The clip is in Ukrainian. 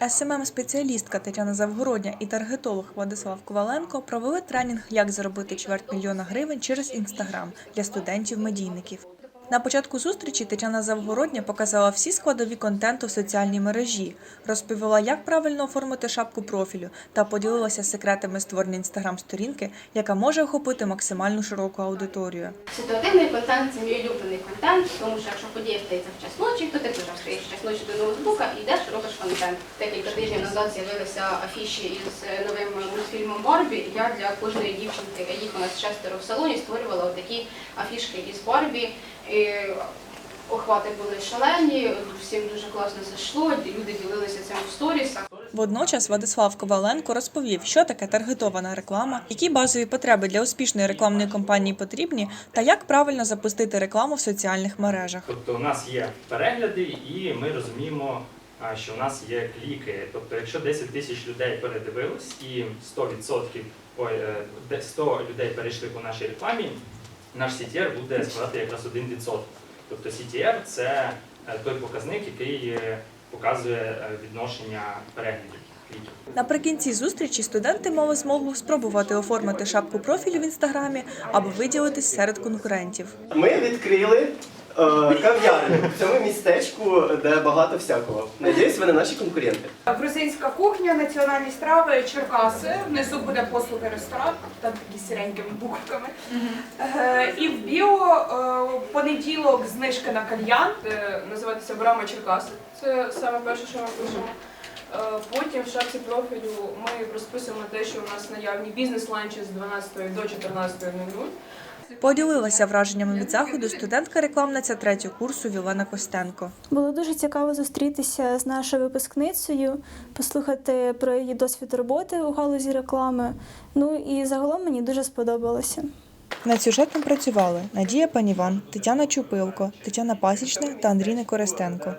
СММ-спеціалістка Тетяна Завгородня і таргетолог Владислав Коваленко провели тренінг «Як заробити чверть мільйона гривень через Інстаграм для студентів-медійників. На початку зустрічі Тетяна Завгородня показала всі складові контенту в соціальній мережі, розповіла, як правильно оформити шапку профілю та поділилася секретами створення інстаграм-сторінки, яка може охопити максимально широку аудиторію. Ситуативний контент це мій улюблений контент, тому що якщо подія стається в час ночі, то ти теж встаєш в час ночі до ноутбука і йдеш контент. Декілька тижнів назад з'явилися афіші із е, новим мультфільмом Барбі. Я для кожної дівчинки, а їх у нас шестеро в салоні, створювала такі афішки із Барбі. І охвати були шалені, всім дуже класно зайшло, люди ділилися цим в сторісах. Водночас Владислав Коваленко розповів, що таке таргетована реклама, які базові потреби для успішної рекламної кампанії потрібні, та як правильно запустити рекламу в соціальних мережах. Тобто у нас є перегляди, і ми розуміємо, що у нас є кліки. Тобто, якщо 10 тисяч людей передивилось і 100%, ой, е, 100 людей перейшли по нашій рекламі, наш CTR буде складати якраз 1%. Тобто CTR – це е, той показник, який е, показує е, відношення переглядів кліків. Наприкінці зустрічі студенти мали змогу спробувати оформити шапку профілю в інстаграмі або виділитись серед конкурентів. Ми відкрили е, кав'ярню в цьому містечку, де багато всякого. Надіюсь, ви не наші конкуренти. Грузинська кухня, національні страви, Черкаси. Внизу буде послуги ресторан, там такі сіренькими буквами. Е, і в біо е, понеділок знижки на кальян, е, називається Брама Черкаси. Це саме перше, що ми пишемо. Е, Потім в шапці профілю ми розписуємо те, що у нас наявні бізнес-ланчі з 12 до 14.00. Поділилася враженнями від заходу студентка-рекламниця третього курсу Вілена Костенко. Було дуже цікаво зустрітися з нашою випускницею, послухати про її досвід роботи у галузі реклами. Ну і загалом мені дуже сподобалося. Над сюжетом працювали Надія Паніван, Тетяна Чупилко, Тетяна Пасічна та Андрій Некористенко.